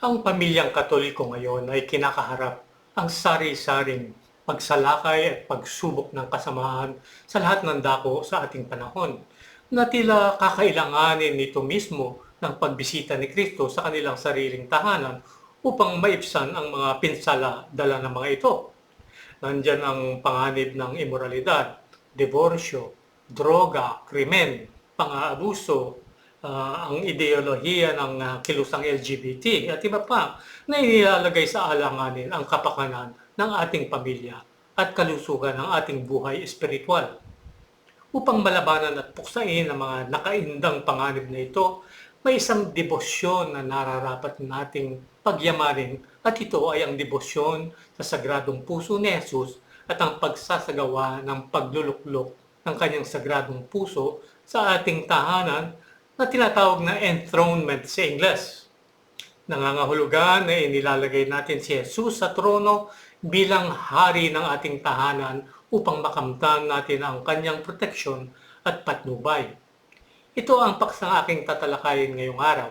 Ang pamilyang katoliko ngayon ay kinakaharap ang sari-saring pagsalakay at pagsubok ng kasamaan sa lahat ng dako sa ating panahon na tila kakailanganin nito mismo ng pagbisita ni Kristo sa kanilang sariling tahanan upang maipsan ang mga pinsala dala ng mga ito. Nandyan ang panganib ng imoralidad, diborsyo, droga, krimen, pang-aabuso, ah, ang ideolohiya ng ah, kilusang LGBT at iba pa na inilalagay sa alanganin ang kapakanan ng ating pamilya at kalusugan ng ating buhay espiritual. Upang malabanan at puksain ang mga nakaindang panganib na ito, may isang debosyon na nararapat nating pagyamanin at ito ay ang debosyon sa sagradong puso ni Jesus at ang pagsasagawa ng pagluluklok ng kanyang sagradong puso sa ating tahanan na tinatawag na enthronement sa Ingles. Nangangahulugan na inilalagay natin si Jesus sa trono bilang hari ng ating tahanan upang makamtan natin ang kanyang proteksyon at patnubay. Ito ang paksang aking tatalakayin ngayong araw.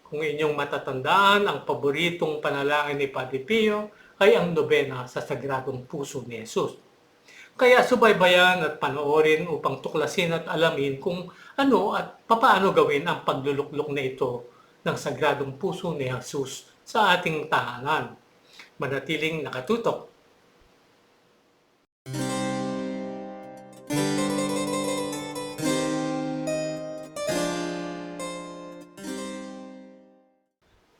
Kung inyong matatandaan, ang paboritong panalangin ni Padre Pio ay ang nobena sa Sagradong Puso ni Jesus. Kaya subaybayan at panoorin upang tuklasin at alamin kung ano at papaano gawin ang pagluluklok na ito ng Sagradong Puso ni Jesus sa ating tahanan. Manatiling nakatutok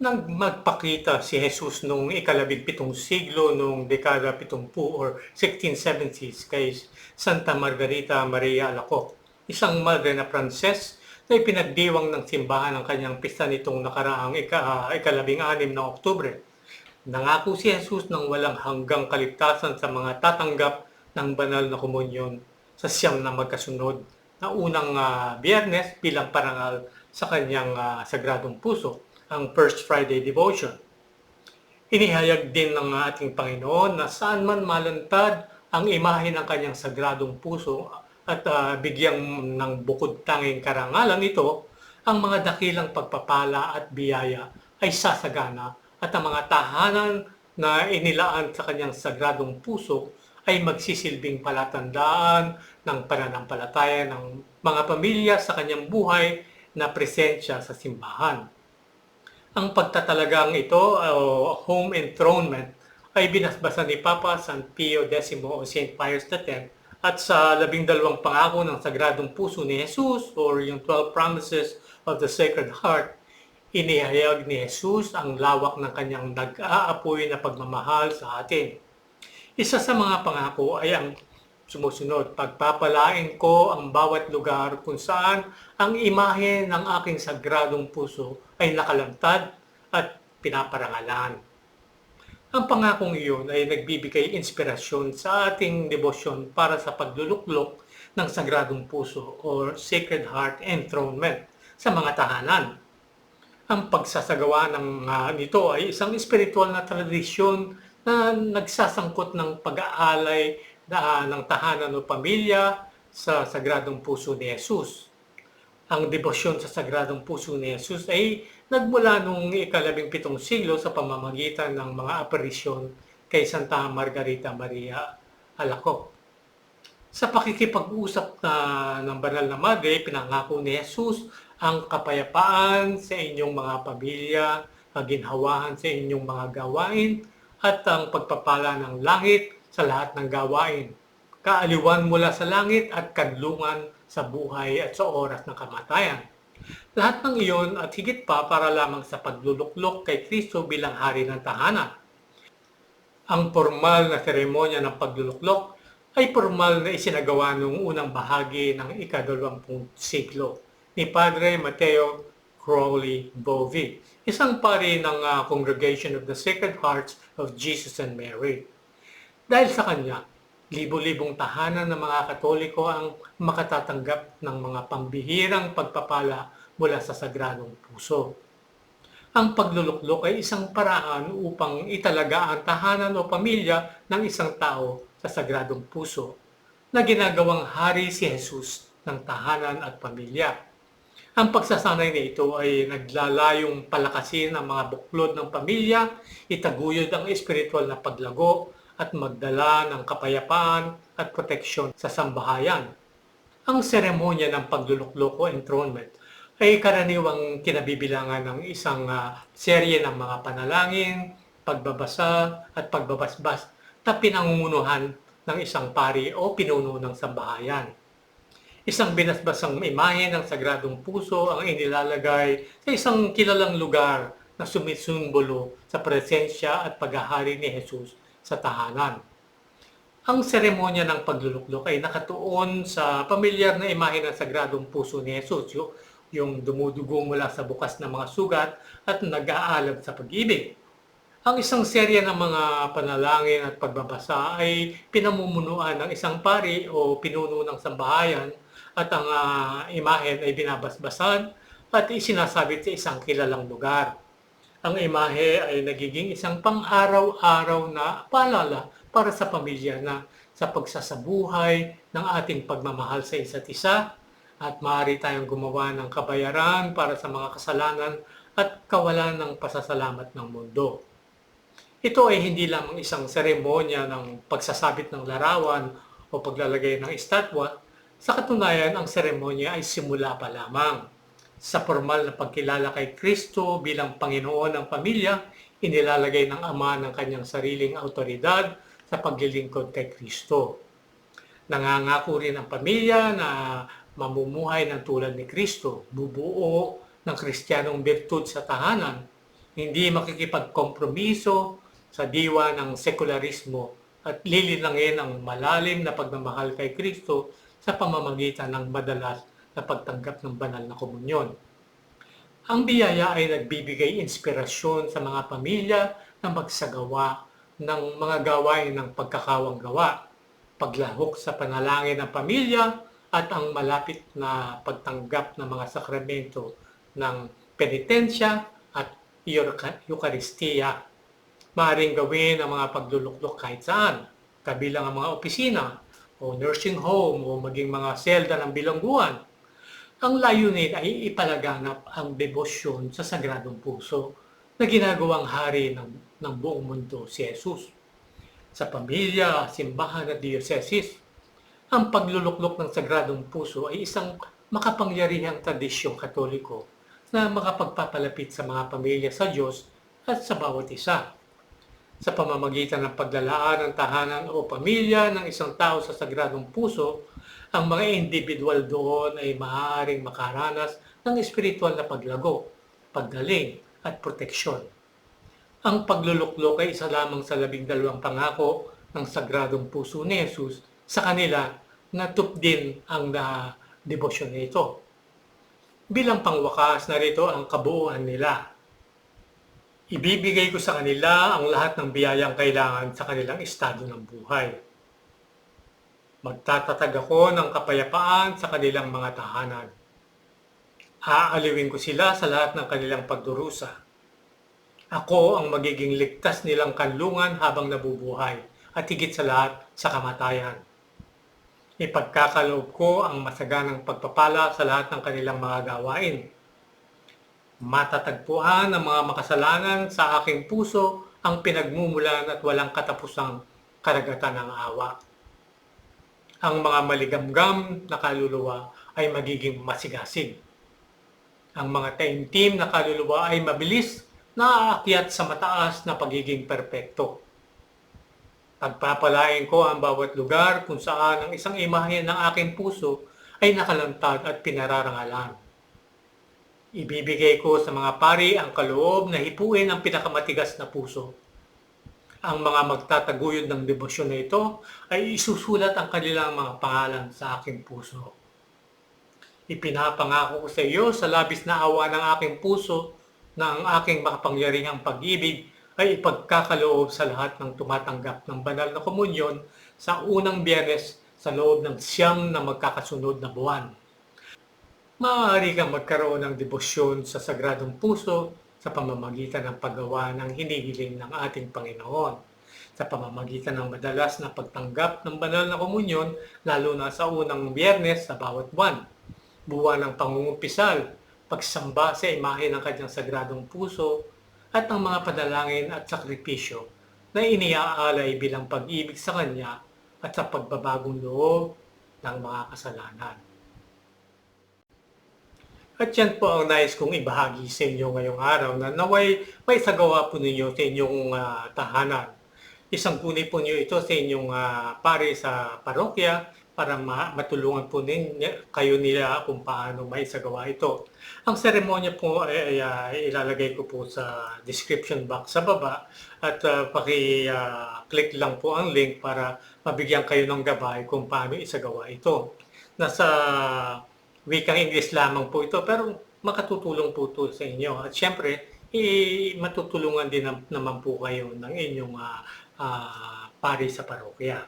Nang magpakita si Jesus noong ikalabing pitong siglo noong dekada 70 or 1670s kay Santa Margarita Maria Alacoque, isang madre na Pranses na ipinagdiwang ng simbahan ang kanyang pista nitong nakaraang ika, ikalabing anim ng Oktubre. Nangako si Jesus ng walang hanggang kaligtasan sa mga tatanggap ng banal na komunyon sa siyam na magkasunod na unang ah, biyernes bilang parangal sa kanyang ah, sagradong puso ang First Friday Devotion. Inihayag din ng ating Panginoon na saan man malantad ang imahe ng kanyang sagradong puso at ah, bigyang ng bukod tanging karangalan ito, ang mga dakilang pagpapala at biyaya ay sasagana at ang mga tahanan na inilaan sa kanyang sagradong puso ay magsisilbing palatandaan ng pananampalataya ng mga pamilya sa kanyang buhay na presensya sa simbahan. Ang pagtatalagang ito o home enthronement ay binasbasan ni Papa San Pio X o St. Pius X at sa labing dalawang pangako ng Sagradong Puso ni Jesus or yung 12 Promises of the Sacred Heart, inihayag ni Jesus ang lawak ng kanyang nag-aapoy na pagmamahal sa atin. Isa sa mga pangako ay ang sumusunod, pagpapalain ko ang bawat lugar kung saan ang imahe ng aking sagradong puso ay nakalantad at pinaparangalan. Ang pangakong iyon ay nagbibigay inspirasyon sa ating debosyon para sa pagluluklok ng sagradong puso or Sacred Heart Enthronement sa mga tahanan. Ang pagsasagawa ng ah, nito ay isang espiritual na tradisyon na nagsasangkot ng pag-aalay na, ng tahanan o pamilya sa Sagradong Puso ni Jesus. Ang debosyon sa Sagradong Puso ni Jesus ay nagmula noong ikalabing pitong siglo sa pamamagitan ng mga aparisyon kay Santa Margarita Maria Alacoque. Sa pakikipag-usap na ng banal na madre, pinangako ni Jesus ang kapayapaan sa inyong mga pamilya, kaginhawahan sa inyong mga gawain, at ang pagpapala ng langit sa lahat ng gawain. Kaaliwan mula sa langit at kadlungan sa buhay at sa oras ng kamatayan. Lahat ng iyon at higit pa para lamang sa pagluluklok kay Kristo bilang hari ng tahanan. Ang formal na seremonya ng pagluluklok ay formal na isinagawa noong unang bahagi ng ikadalawampung siglo ni Padre Mateo Crowley Bovey, isang pari ng ah, Congregation of the Sacred Hearts of Jesus and Mary. Dahil sa kanya, libo-libong tahanan ng mga Katoliko ang makatatanggap ng mga pambihirang pagpapala mula sa Sagradong Puso. Ang pagluluklok ay isang paraan upang italaga ang tahanan o pamilya ng isang tao sa Sagradong Puso na ginagawang hari si Jesus ng tahanan at pamilya. Ang pagsasanay na ito ay naglalayong palakasin ang mga buklod ng pamilya, itaguyod ang espiritual na paglago, at magdala ng kapayapaan at proteksyon sa sambahayan. Ang seremonya ng pagluluklok o enthronement ay karaniwang kinabibilangan ng isang ah, serye ng mga panalangin, pagbabasa at pagbabasbas na pinangungunuhan ng isang pari o pinuno ng sambahayan. Isang binasbasang imahe ng Sagradong Puso ang inilalagay sa isang kilalang lugar na sumisumbolo sa presensya at paghahari ni Jesus sa tahanan. Ang seremonya ng pagluluklok ay nakatuon sa pamilyar na imahe ng Sagradong Puso ni Jesus, yung, dumudugo mula sa bukas ng mga sugat at nag-aalab sa pag-ibig. Ang isang serya ng mga panalangin at pagbabasa ay pinamumunuan ng isang pari o pinuno ng sambahayan at ang ah, imahen ay binabasbasan at isinasabit sa isang kilalang lugar. Ang imahe ay nagiging isang pang-araw-araw na paalala para sa pamilya na sa pagsasabuhay ng ating pagmamahal sa isa't isa at maaari tayong gumawa ng kabayaran para sa mga kasalanan at kawalan ng pasasalamat ng mundo. Ito ay hindi lamang isang seremonya ng pagsasabit ng larawan o paglalagay ng estatwa. Sa katunayan, ang seremonya ay simula pa lamang. Sa formal na pagkilala kay Kristo bilang Panginoon ng pamilya, inilalagay ng Ama ng kanyang sariling autoridad sa paglilingkod kay Kristo. Nangangako rin ang pamilya na mamumuhay ng tulad ni Kristo, bubuo ng kristyanong birtud sa tahanan, hindi makikipagkompromiso sa diwa ng sekularismo at lilinangin ang malalim na pagmamahal kay Kristo sa pamamagitan ng madalas na pagtanggap ng banal na komunyon. Ang biyaya ay nagbibigay inspirasyon sa mga pamilya na magsagawa ng mga gawain ng pagkakawang gawa, paglahok sa panalangin ng pamilya at ang malapit na pagtanggap ng mga sakramento ng penitensya at Euka- Eukaristiya. Maaring gawin ang mga pagluluklok kahit saan, kabilang ang mga opisina o nursing home o maging mga selda ng bilangguan. Ang layunin ay ipalaganap ang debosyon sa Sagradong Puso na ginagawang hari ng, ng buong mundo si Jesus. Sa pamilya, simbahan at diocese, ang pagluluklok ng Sagradong Puso ay isang makapangyarihang tradisyong katoliko na makapagpapalapit sa mga pamilya sa Diyos at sa bawat isa. Sa pamamagitan ng paglalaan ng tahanan o pamilya ng isang tao sa Sagradong Puso, ang mga individual doon ay maaaring makaranas ng espiritual na paglago, paggaling at proteksyon. Ang pagluluklok ay isa lamang sa labing dalawang pangako ng Sagradong Puso ni Jesus sa kanila na din ang na debosyon nito. Bilang pangwakas narito ang kabuuan nila. Ibibigay ko sa kanila ang lahat ng biyayang kailangan sa kanilang estado ng buhay. Magtatatag ako ng kapayapaan sa kanilang mga tahanan. Aaliwin ko sila sa lahat ng kanilang pagdurusa. Ako ang magiging ligtas nilang kanlungan habang nabubuhay at higit sa lahat sa kamatayan. Ipagkakaloob ko ang masaganang pagpapala sa lahat ng kanilang mga gawain. Matatagpuan ng mga makasalanan sa aking puso ang pinagmumulan at walang katapusang karagatan ng awa. Ang mga maligamgam na kaluluwa ay magiging masigasig. Ang mga taimtim na kaluluwa ay mabilis na aakyat sa mataas na pagiging perpekto. Pagpapalain ko ang bawat lugar kung saan ang isang imahe ng aking puso ay nakalantad at pinararangalan. Ibibigay ko sa mga pari ang kaloob na hipuin ang pinakamatigas na puso. Ang mga magtataguyod ng debosyon na ito ay isusulat ang kanilang mga pangalan sa aking puso. Ipinapangako ko sa iyo sa labis na awa ng aking puso na ang aking makapangyarihang pag-ibig ay ipagkakaloob sa lahat ng tumatanggap ng banal na komunyon sa unang biyernes sa loob ng siyam na magkakasunod na buwan. Maaari kang magkaroon ng debosyon sa Sagradong Puso sa pamamagitan ng paggawa ng hinihiling ng ating Panginoon. Sa pamamagitan ng madalas na pagtanggap ng banal na komunyon, lalo na sa unang biyernes sa bawat buwan. Buwan ng pangungumpisal pagsamba sa imahe ng kanyang sagradong puso, at ang mga panalangin at sakripisyo na iniaalay bilang pag-ibig sa Kanya at sa pagbabagong loob ng mga kasalanan. At yan po ang nais kong ibahagi sa inyo ngayong araw na naway may sagawa po ninyo sa inyong ah, tahanan. Isang kunin po niyo ito sa inyong ah, pare sa parokya para ma- matulungan po ninyo, kayo nila kung paano may sagawa ito. Ang seremonya po ay, ah, ilalagay ko po sa description box sa baba at ah, paki-click lang po ang link para mabigyan kayo ng gabay kung paano isagawa ito. Nasa wikang English lamang po ito pero makatutulong po ito sa inyo. At syempre, i- matutulungan din nam- naman po kayo ng inyong ah, ah, pari sa parokya.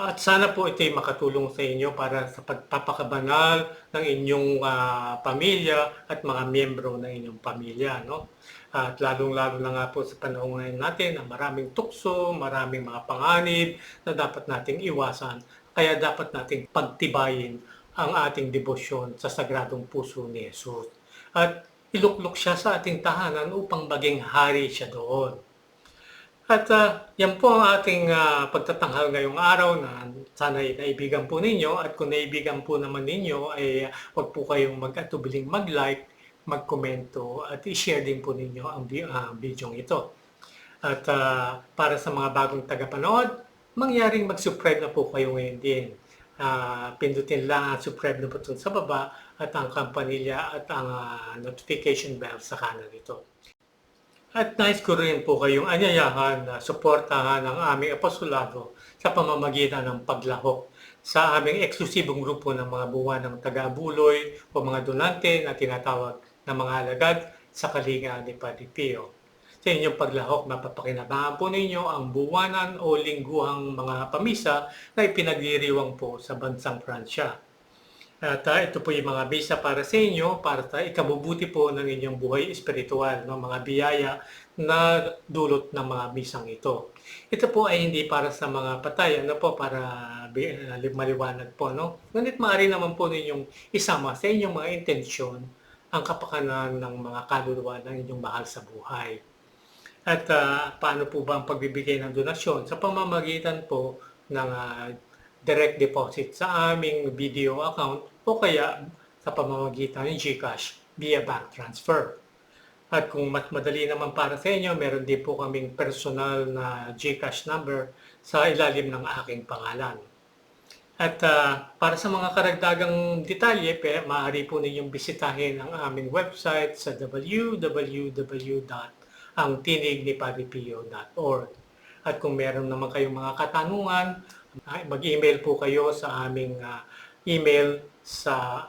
At sana po ito'y makatulong sa inyo para sa pagpapakabanal ng inyong ah, pamilya at mga miyembro ng inyong pamilya. No? At lalong-lalo na nga po sa panahon ngayon natin na maraming tukso, maraming mga panganib na dapat nating iwasan. Kaya dapat nating pagtibayin ang ating debosyon sa Sagradong Puso ni Jesus. At iluklok siya sa ating tahanan upang maging hari siya doon. At ah, yan po ang ating ah, pagtatanghal ngayong araw na sana ay naibigan po ninyo at kung naibigan po naman ninyo ay huwag po kayong mag-atubiling mag-like, mag-komento at i-share din po ninyo ang ah, video ito. At ah, para sa mga bagong tagapanood, mangyaring mag-subscribe na po kayo ngayon din. Ah, pindutin lang ang subscribe na button sa baba at ang kampanilya at ang ah, notification bell sa kanan nito. At nais ko rin po kayong anyayahan na suportahan ang aming apostolado sa pamamagitan ng paglahok sa aming eksklusibong grupo ng mga buwan ng taga-buloy o mga donante na tinatawag na mga alagad sa kalinga ni Padre Pio. Sa inyong paglahok, mapapakinabangan po ninyo ang buwanan o lingguhang mga pamisa na ipinagdiriwang po sa bansang Pransya. At ah, ito po yung mga bisa para sa inyo, para sa ikabubuti po ng inyong buhay espiritual, no? mga biyaya na dulot ng mga misang ito. Ito po ay hindi para sa mga patay, ano po, para ah, maliwanag po. No? Ngunit maaari naman po ninyong isama sa inyong mga intensyon ang kapakanan ng mga kaluluwa ng inyong mahal sa buhay. At ah, paano po ba ang pagbibigay ng donasyon? Sa pamamagitan po ng ah, direct deposit sa aming video account o kaya sa pamamagitan ng GCash via bank transfer. At kung mas madali naman para sa inyo, meron din po kaming personal na GCash number sa ilalim ng aking pangalan. At ah, para sa mga karagdagang detalye, pe, maaari po ninyong bisitahin ang aming website sa www.angtinignipadipio.org. At kung meron naman kayong mga katanungan, ay, mag-email po kayo sa aming ah, email sa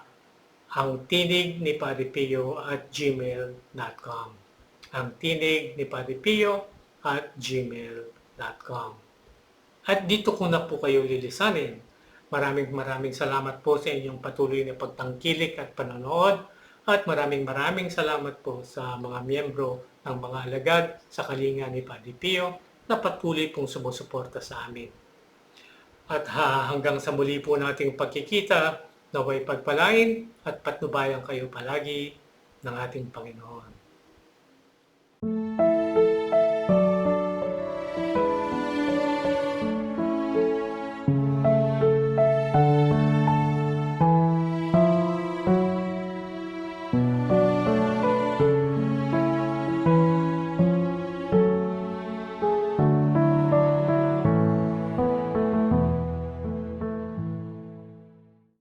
ang tinig ni Padipio at gmail.com ang tinig ni Padipio at gmail.com at dito ko na po kayo lilisanin. Maraming maraming salamat po sa inyong patuloy na pagtangkilik at panonood. At maraming maraming salamat po sa mga miyembro ng mga alagad sa kalinga ni Padipio na patuloy pong sumusuporta sa amin at ha, hanggang sa muli po nating pagkikita, naway pagpalain at patnubayan kayo palagi ng ating Panginoon.